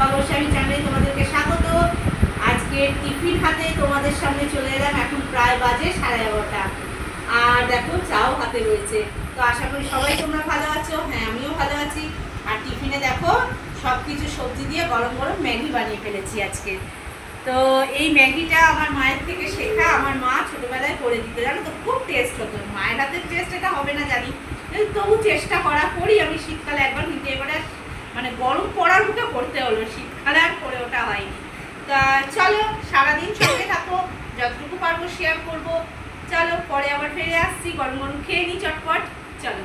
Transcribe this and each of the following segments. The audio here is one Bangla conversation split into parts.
ভাবসামী চ্যানেলে তোমাদেরকে স্বাগত। আজকে টিফিন হাতে তোমাদের সামনে চলে এলাম, এখন প্রায় বাজে সাড়ে এগারোটা। আর দেখো, চাও হাতে রয়েছে। তো আশা করি সবাই তোমরা ভালো আছো। হ্যাঁ আমিও ভালো আছি। আর টিফিনে দেখো সব কিছু সবজি দিয়ে গরম গরম ম্যাগি বানিয়ে ফেলেছি আজকে। তো এই ম্যাগিটা আমার মায়ের থেকে শেখা, আমার মা ছোটবেলায় করে দিত। জানো তো, খুব টেস্ট হতো। মায়ের হাতের টেস্ট এটা হবে না জানি। তবু চেষ্টা করা করি, আমি শীতকালে একবার নিতে এবারে মানে গরম পড়ার মতো করতে হলো, শীতকালে আর করে ওটা হয়নি। তা চলো, সারাদিন সঙ্গে থাকো, যতটুকু পারব শেয়ার করব। চলো, পরে আবার ফিরে আসছি, গরম গরম খেয়ে নিই চটপট। চলো।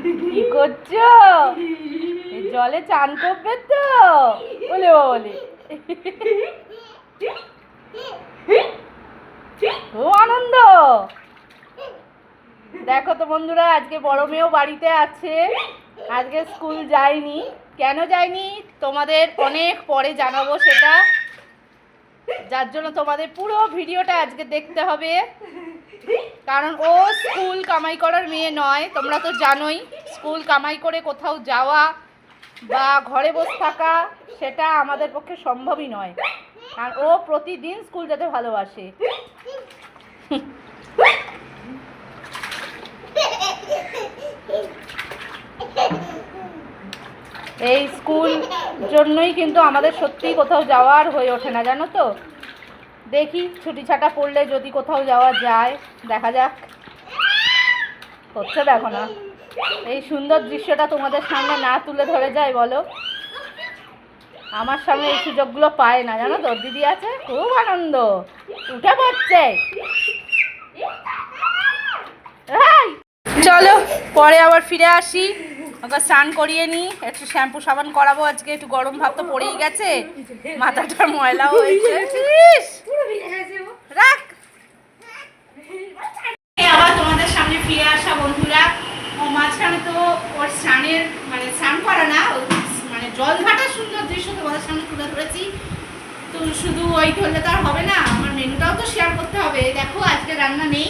কি করছ জলে চান করবে তো। বলে বলে। ও আনন্দ। দেখো তো বন্ধুরা, আজকে বড় মেয়েও বাড়িতে আছে। আজকে স্কুল যায়নি। কেন যায়নি? তোমাদের অনেক পরে জানাব সেটা। যার জন্য তোমাদের পুরো ভিডিওটা আজকে দেখতে হবে। কারণ ও স্কুল কামাই করার মেয়ে নয়, তোমরা তো জানোই, স্কুল কামাই করে কোথাও যাওয়া বা ঘরে বসে থাকা সেটা আমাদের পক্ষে সম্ভবই নয়। কারণ ও প্রতিদিন স্কুল যেতে ভালোবাসে। এই স্কুল জন্যই কিন্তু আমাদের সত্যিই কোথাও যাওয়ার হয়ে ওঠে না, জানো তো? দেখি, ছুটি ছাটা পড়লে যদি কোথাও যাওয়া যায়। দেখা যাক। হচ্ছে দেখো না এই সুন্দর দৃশ্যটা তোমাদের সামনে না তুলে ধরে যায় বলো। আমার সামনে এই সুযোগগুলো পায় না, জানো তো? দিদি আছে, খুব আনন্দ। উঠে পড়ছে। চলো, পরে আবার ফিরে আসি। ওকে স্নান করিয়ে নিই একটু শ্যাম্পু সাবান করাবো, আজকে একটু গরম ভাত তো পড়েই গেছে। মাথাটা ময়লা হয়েছে। রাখ! আবার তোমাদের সামনে ফিরে আসা বন্ধুরা। ও মাঝখানে তো ওর স্নানের মানে স্নান করা না মানে জল সুন্দর সামনে তুলে ধরেছি। তো শুধু ওই ধরলে তো আর হবে না, আমার মেনুটাও তো শেয়ার করতে হবে। দেখো, আজকে রান্না নেই।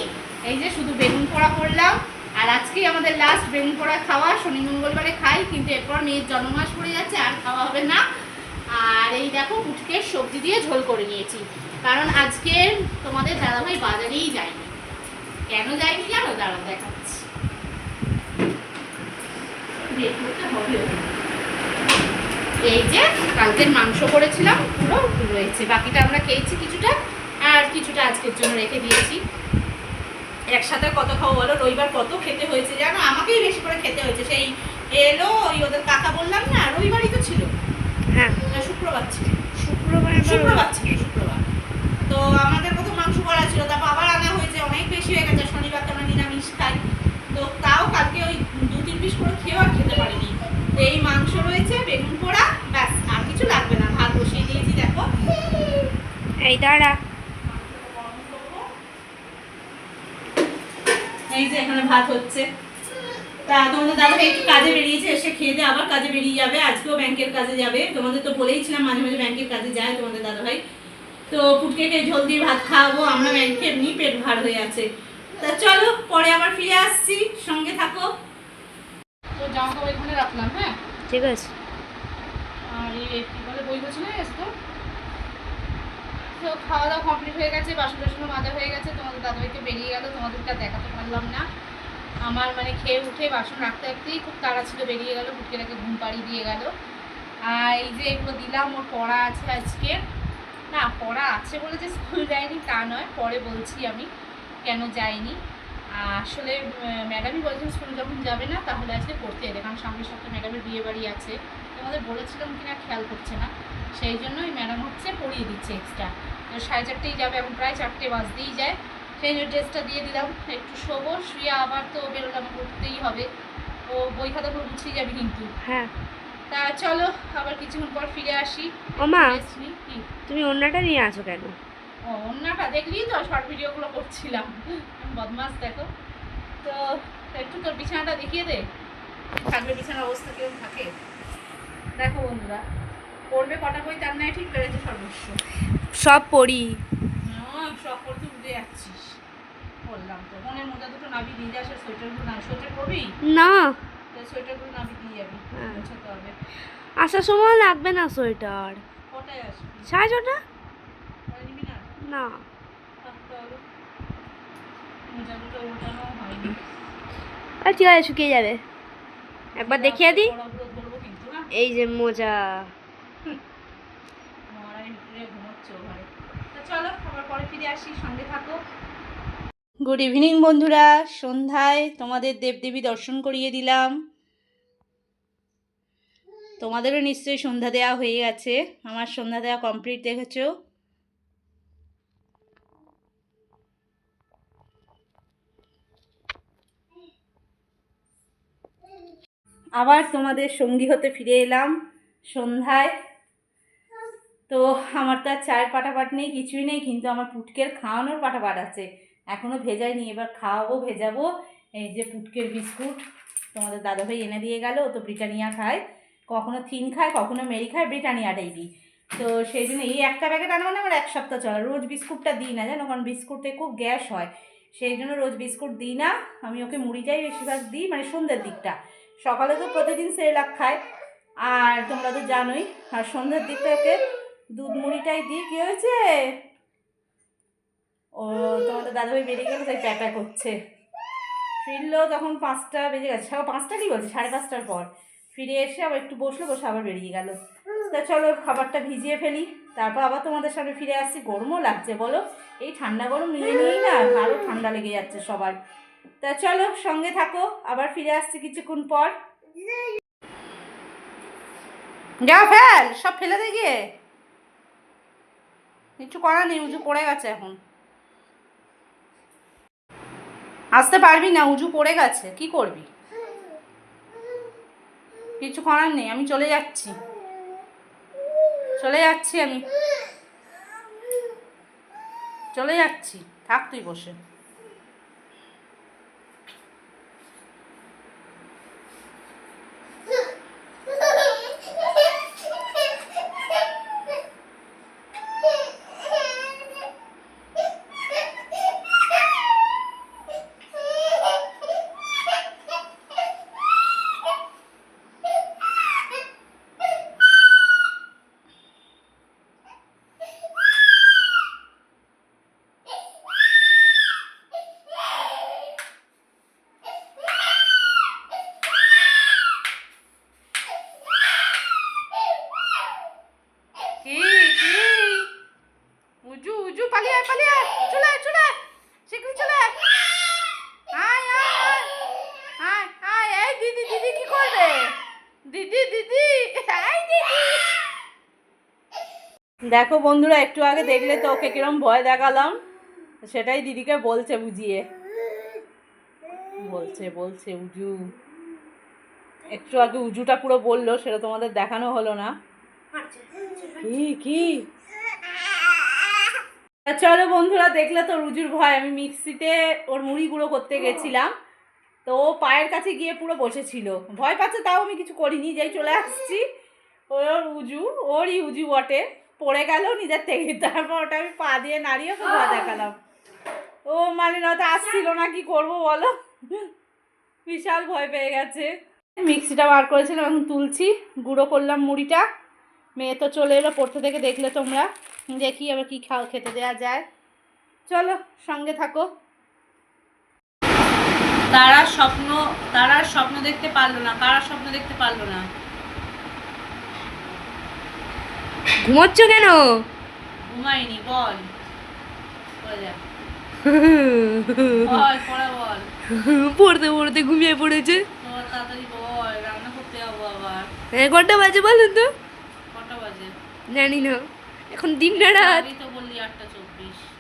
এই যে শুধু বেগুন পোড়া করলাম। আর আজকেই আমাদের লাস্ট বেগুন পোড়া খাওয়া। শনি মঙ্গলবারে খাই, কিন্তু এরপর মেয়ের জন্মমাস পড়ে যাচ্ছে, আর খাওয়া হবে না। আর এই দেখো উঠকে সবজি দিয়ে ঝোল করে নিয়েছি। কারণ আজকে তোমাদের দাদাভাই বাজারেই যায়নি। কেন যায়নি জানো? দাঁড়াও, দেখাচ্ছি। এই যে, কালকের মাংস করেছিলাম, পুরো রয়েছে। বাকিটা আমরা খেয়েছি কিছুটা, আর কিছুটা আজকের জন্য রেখে দিয়েছি। একসাথে কত খাব বলো? রবিবার কত খেতে হয়েছে জানো? আমাকেই বেশি করে খেতে হয়েছে। সেই এলো ওই ওদের কাকা বললাম না রবিবারই তো ছিল। হ্যাঁ। শুক্রবার ছিল। শুক্রবার শুক্রবার ছিল শুক্রবার। তো আমাদের প্রথম মাংস করা ছিল তারপর আবার আনা হয়েছে অনেক বেশি হয়ে গেছে। শনিবার তো আমরা নিরামিষ খাই। তো তাও কালকে ওই দু তিন পিস করে খেয়েও আর খেতে পারিনি। তো এই মাংস রয়েছে বেগুন পোড়া ব্যাস আর কিছু লাগবে না। ভাত বসিয়ে দিয়েছি দেখো। এই দাঁড়া। এই যে এখানে ভাত হচ্ছে। তা তোমাদের দাদা একটু কাজে বেরিয়েছে এসে খেয়ে দিয়ে আবার কাজে বেরিয়ে যাবে। আজকেও ব্যাংকের কাজে যাবে। তোমাদের তো বলেইছিলাম মাঝে মাঝে ব্যাংকের কাজে যায় তোমাদের দাদা ভাই। তো পুটকেকে ঝোল দিয়ে ভাত খাওয়াবো আমরা ব্যাংকে এমনি পেট ভার হয়ে আছে। তা চলো পরে আবার ফিরে আসছি। সঙ্গে থাকো। তো জামা কাপড় এখানে রাখলাম হ্যাঁ? ঠিক আছে। আর এই কি বলে বই বসে না খাওয়া দাওয়া কমপ্লিট হয়ে গেছে বাসন টাসনও মাজা হয়ে গেছে, তোমাদের দাদাভাইকে বেরিয়ে গেল, তোমাদেরকে আর দেখাতে পারলাম না। আমার মানে খেয়ে উঠে বাসন রাখতে রাখতেই খুব তাড়া ছিল, বেরিয়ে গেল ভুটকেটাকে ঘুম পাড়িয়ে দিয়ে গেল। আর এই যে এগুলো দিলাম, ওর পড়া আছে আজকে। না, পড়া আছে বলে যে স্কুল যায়নি, তা নয়, পরে বলছি আমি, কেন যায়নি। আসলে ম্যাডামই বলছেন স্কুল যখন যাবে না, তাহলে আজকে পড়তে এলে কারণ সামনের সপ্তাহে ম্যাডামের বিয়ে বাড়ি আছে। তোমাদের বলেছিলাম কিনা খেয়াল করছে না, সেই জন্যই ম্যাডাম হচ্ছে পড়িয়ে দিচ্ছে এক্সট্রা সাড়ে চারটেই যাবে এখন প্রায় চারটে বাজতেই যায়। সেই ড্রেসটা দিয়ে দিলাম একটু শোবো শুয়ে আবার তো বেরোলে আমাকে উঠতেই হবে। ও বই খাতা করে গুছিয়ে যাবে কিন্তু। হ্যাঁ। তা চলো আবার কিছুক্ষণ পর ফিরে আসি। ও মা Rest নিই। তুমি অন্যটা নিয়ে আসো কেন? ও অন্যটা দেখলি তো শর্ট ভিডিওগুলো করছিলাম। বদমাস দেখো। তো একটু তোর বিছানাটা দেখিয়ে দে। থাকলে বিছানার অবস্থা কেমন থাকে? দেখো বন্ধুরা। পড়বে কটা বই? তার নয় ঠিক পেরেছে সর্বস্ব। সব পড়ি। সব পড়তে উঠে যাচ্ছিস। বললাম তো মনের মধ্যে দুটো নাবি দিয়ে যাস সোয়েটারগুলো না সোয়েটার পরবি? না। সোয়েটারগুলো নাবি দিয়ে যাবি হ্যাঁ। পৌঁছাতে হবে আসার সময় লাগবে না সোয়েটার। কটায় আসবি? সাড়ে ছটা? না? মোজা ঠিক আছে শুকিয়ে যাবে। একবার দেখিয়ে দিই হ্যাঁ এই যে মোজা মহারানী ভিতরে ঘুমোচ্ছে ও ঘরে তো চলো পরে ফিরে আসি, সঙ্গে থাকো। গুড ইভিনিং বন্ধুরা। সন্ধ্যায় তোমাদের দেবদেবী দর্শন করিয়ে দিলাম। তোমাদেরও নিশ্চয়ই সন্ধ্যা দেওয়া হয়ে গেছে। আমার সন্ধ্যা দেওয়া কমপ্লিট দেখেছ? আবার তোমাদের সঙ্গী হতে ফিরে এলাম। সন্ধ্যায় তো আমার তো আর চায়ের পাটাপাট নেই, কিছুই নেই, কিন্তু আমার পুটকের খাওয়ানোর পাটাপাট আছে। এখনও ভেজাইনি, এবার খাওয়াবো, ভেজাবো। এই যে পুটকের বিস্কুট তোমাদের দাদাভাই এনে দিয়ে গেল তো ব্রিটানিয়া খায়। কখনো থিন খায়, কখনো মেরি খায় ব্রিটানিয়াটাই দিই তো সেই জন্য এই একটা প্যাকেট আনা মানে আমার এক সপ্তাহ চলে। রোজ বিস্কুটটা দিই না, জানো? কারণ বিস্কুটে খুব গ্যাস হয়। সেই জন্য রোজ বিস্কুট দিই না। আমি ওকে মুড়িটাই বেশিরভাগ দিই মানে সন্ধ্যের দিকটা। সকালে তো প্রতিদিন সেরেলাক খায়। আর তোমরা তো জানোই, আর সন্ধ্যের দিকটা ওকে দুধ মুড়িটাই দিই কী হয়েছে? ও তোমাদের দাদাভাই বেরিয়ে গেল, তাই প্যাপা করছে। ফিরলো তখন পাঁচটা বেজে গেছে। পাঁচটা কি বলছে? সাড়ে পাঁচটার পর। ফিরে এসে আবার একটু বসল, বসে আবার বেরিয়ে গেল। তা চলো, খাবারটা ভিজিয়ে ফেলি। তারপর আবার তোমাদের সামনে ফিরে আসছি। গরমও লাগছে, বলো? এই ঠান্ডা গরম নিয়ে নিয়েই না আরও ঠান্ডা লেগে যাচ্ছে সবার। তা চলো, সঙ্গে থাকো। আবার ফিরে আসছি কিছুক্ষণ পর। যা ফেল, সব ফেলে দে কিছু করার নেই, উজু পড়ে গেছে এখন। আসতে পারবি না, উজু পড়ে গেছে, কি করবি? কিছু করার নেই, আমি চলে যাচ্ছি। চলে যাচ্ছি আমি। চলে যাচ্ছি, থাক তুই বসে কি কি উজু উজু পালিয়ে আয় পালিয়ে আয় চলে আয় চলে আয় শীঘ্রই চলে আয় আয় আয় আয় আয় এই দিদি দিদি কি করবে দিদি দিদি এই দিদি দেখো বন্ধুরা, একটু আগে দেখলে তো ওকে কিরম ভয় দেখালাম। সেটাই দিদিকে বলছে বুঝিয়ে। বলছে বলছে, উজু। একটু আগে উজুটা পুরো বলল, সেটা তোমাদের দেখানো হলো না। কি কি? চলো বন্ধুরা, দেখলে তো রুজুর ভয়। আমি মিক্সিতে ওর মুড়ি গুঁড়ো করতে গেছিলাম। তো ও পায়ের কাছে গিয়ে পুরো বসেছিল। ভয় পাচ্ছে, তাও আমি কিছু করিনি, যেই চলে আসছি। ওর উজু, ওরই উজু বটে। পড়ে গেল নিজের থেকে তারপর ওটা আমি পা দিয়ে নাড়িয়ে ভয় দেখালাম। ও মানে না তো আসছিল না, কি করব বলো? বিশাল ভয় পেয়ে গেছে। মিক্সিটা বার করেছিলাম এখন তুলছি, গুঁড়ো করলাম মুড়িটা। মেয়ে তো চলে এলো, পড়তে থেকে দেখলে তোমরা। দেখি আবার কি খাও, খেতে দেওয়া যায়। চলো, সঙ্গে থাকো। তারা স্বপ্ন তারা স্বপ্ন দেখতে পারল না, কারা স্বপ্ন দেখতে পারল না? ঘুমোচ্ছ কেন? ঘুমাইনি বল। পড়তে পড়তে ঘুমিয়ে পড়েছে। তোমার তাড়াতাড়ি বল রান্না করতে যাব আবার। এ কটা বাজে বলুন তো? জানি না। এখন দিন না রাত?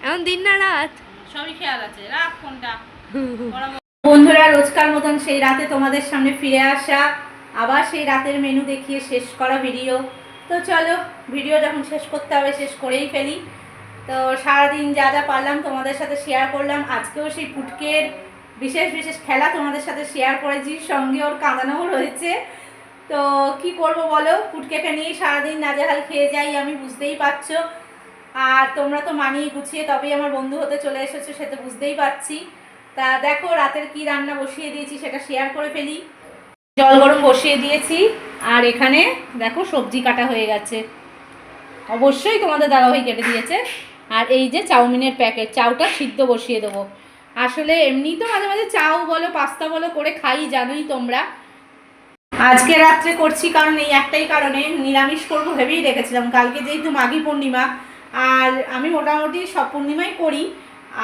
এখন দিন না রাত? সবই খেয়াল আছে। রাখ ফোনটা। বন্ধুরা রোজকার মতন সেই রাতে তোমাদের সামনে ফিরে আসা। আবার সেই রাতের মেনু দেখিয়ে শেষ করা ভিডিও তো চলো ভিডিও যখন শেষ করতে হবে, শেষ করেই ফেলি। তো সারাদিন যা যা পারলাম তোমাদের সাথে শেয়ার করলাম। আজকেও সেই পুটকের বিশেষ বিশেষ খেলা তোমাদের সাথে শেয়ার করেছি। সঙ্গে ওর কাঁদানোও রয়েছে। তো কি করব বলো? ফুটকেকে নিয়ে সারাদিন নাজেহাল খেয়ে যাই, আমি বুঝতেই পারছ। আর তোমরা তো মানিয়ে গুছিয়ে তবেই আমার বন্ধু হতে চলে এসেছ, সে তো বুঝতেই পারছি। তা দেখো, রাতের কি রান্না বসিয়ে দিয়েছি সেটা শেয়ার করে ফেলি। জল গরম বসিয়ে দিয়েছি। আর এখানে দেখো সবজি কাটা হয়ে গেছে। অবশ্যই তোমাদের দাদা দাদাভাই কেটে দিয়েছে। আর এই যে চাউমিনের প্যাকেট, চাউটা সিদ্ধ বসিয়ে দেবো। আসলে এমনি তো মাঝে মাঝে চাউ বলো, পাস্তা বলো, করে খাই, জানোই তোমরা। আজকে রাত্রে করছি কারণ এই একটাই কারণে, নিরামিষ করব ভেবেই রেখেছিলাম। কালকে যেহেতু মাঘী পূর্ণিমা, আর আমি মোটামুটি সব পূর্ণিমাই করি।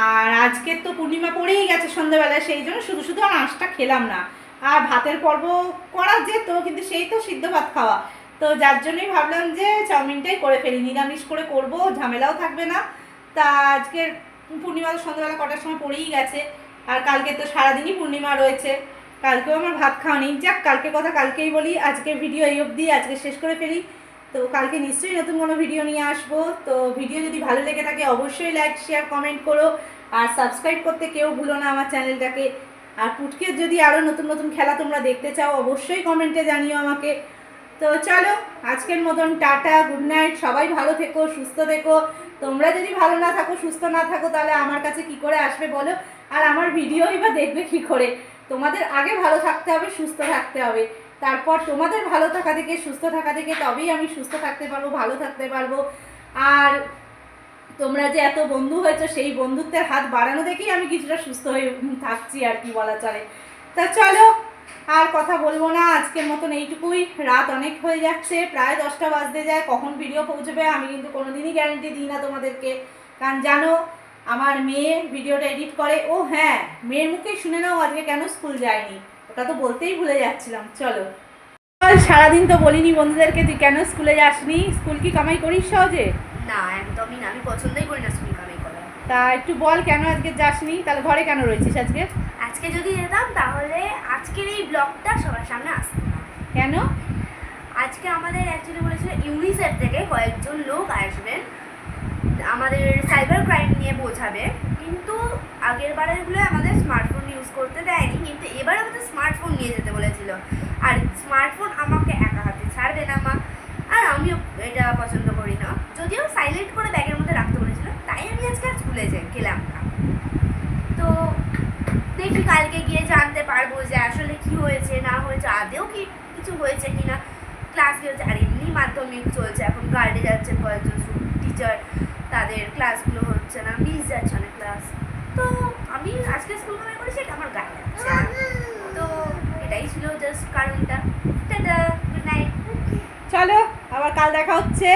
আর আজকে তো পূর্ণিমা পড়েই গেছে সন্ধ্যাবেলায়, সেই জন্য শুধু শুধু আর আঁশটা খেলাম না। আর ভাতের পর্ব করা যেত, কিন্তু সেই তো সিদ্ধ ভাত খাওয়া। তো যার জন্যই ভাবলাম যে চাউমিনটাই করে ফেলি, নিরামিষ করে করব, ঝামেলাও থাকবে না। তা আজকের পূর্ণিমা তো সন্ধ্যাবেলা কটার সময় পড়েই গেছে, আর কালকে তো সারাদিনই পূর্ণিমা রয়েছে। কালকেও আমার ভাত খাওয়া নেই। যাক কালকে কথা কালকেই বলি আজকে ভিডিও এই অবধি, আজকে শেষ করে ফেলি। তো কালকে নিশ্চয়ই নতুন কোনো ভিডিও নিয়ে আসব। তো ভিডিও যদি ভালো লেগে থাকে, অবশ্যই লাইক শেয়ার কমেন্ট করো। আর সাবস্ক্রাইব করতে কেউ ভুলো না আমার চ্যানেলটাকে আর পুটকের যদি আরও নতুন নতুন খেলা তোমরা দেখতে চাও, অবশ্যই কমেন্টে জানিও আমাকে। তো চলো, আজকের মতন টাটা গুড নাইট সবাই ভালো থেকো, সুস্থ থেকো। তোমরা যদি ভালো না থাকো, সুস্থ না থাকো, তাহলে আমার কাছে কি করে আসবে বলো? আর আমার ভিডিওই বা দেখবে কি করে? তোমাদের আগে ভালো থাকতে হবে, সুস্থ থাকতে হবে। তারপর তোমাদের ভালো থাকা থেকে, সুস্থ থাকা থেকে তবেই আমি সুস্থ থাকতে পারব, ভালো থাকতে পারব। আর তোমরা যে এত বন্ধু হয়েছো সেই বন্ধুত্বের হাত বাড়ানো দেখেই আমি কিছুটা সুস্থ হয়ে থাকছি আর কি বলা চলে। তা চলো আর কথা বলব না আজকের মতন এইটুকুই। রাত অনেক হয়ে যাচ্ছে প্রায় দশটা বাজতে যায় কখন ভিডিও পৌঁছবে আমি কিন্তু কোনোদিনই গ্যারান্টি দিই না তোমাদেরকে। কারণ জানো আমার মেয়ে ভিডিওটা এডিট করে। ও হ্যাঁ মেয়ের মুখেই শুনে নাও আজকে কেন স্কুল যায়নি? ওটা তো বলতেই ভুলে যাচ্ছিলাম চল, সারাদিন তো বলিনি বন্ধুদেরকে তুই কেন স্কুলে যাসনি? স্কুল কি কামাই করিস সহজে? না একদমই না। আমি পছন্দই করি না স্কুল কামাই করা তা একটু বল কেন আজকে যাসনি? তাহলে ঘরে কেন রয়েছিস আজকে? আজকে যদি যেতাম তাহলে আজকের এই ব্লগটা সবার সামনে আসতো না। কেন? আজকে আমাদের অ্যাকচুয়ালি বলেছিল ইউনিসেফ থেকে কয়েকজন লোক আসবেন। আমাদের সাইবার ক্রাইম নিয়ে বোঝাবে। কিন্তু আগের বারেরগুলো আমাদের স্মার্টফোন ইউজ করতে দেয়নি কিন্তু এবার আমাদের স্মার্টফোন নিয়ে যেতে বলেছিল। আর স্মার্টফোন আমাকে একা হাতে ছাড়বে না মা। আর আমিও এটা পছন্দ করি না। যদিও সাইলেন্ট করে ব্যাগের মধ্যে রাখতে বলেছিল, তাই আমি আজকে আর স্কুলে যাই, গেলাম না। তো দেখি কালকে গিয়ে জানতে পারব যে আসলে কি হয়েছে, না হয়েছে আদেও কি কিছু হয়েছে কি না ক্লাস কি হচ্ছে আর এমনি মাধ্যমিক চলছে, এখন গার্ডে যাচ্ছে কয়েকজন টিচার তাদের ক্লাসগুলো হচ্ছে না মিস যাচ্ছে অনেক ক্লাস তো আমি আজকে স্কুল কামাই করেছি, এটা আমার গায়ে যাচ্ছে। তো এটাই ছিল জাস্ট কারণটা। গুড নাইট চলো, আবার কাল দেখা হচ্ছে।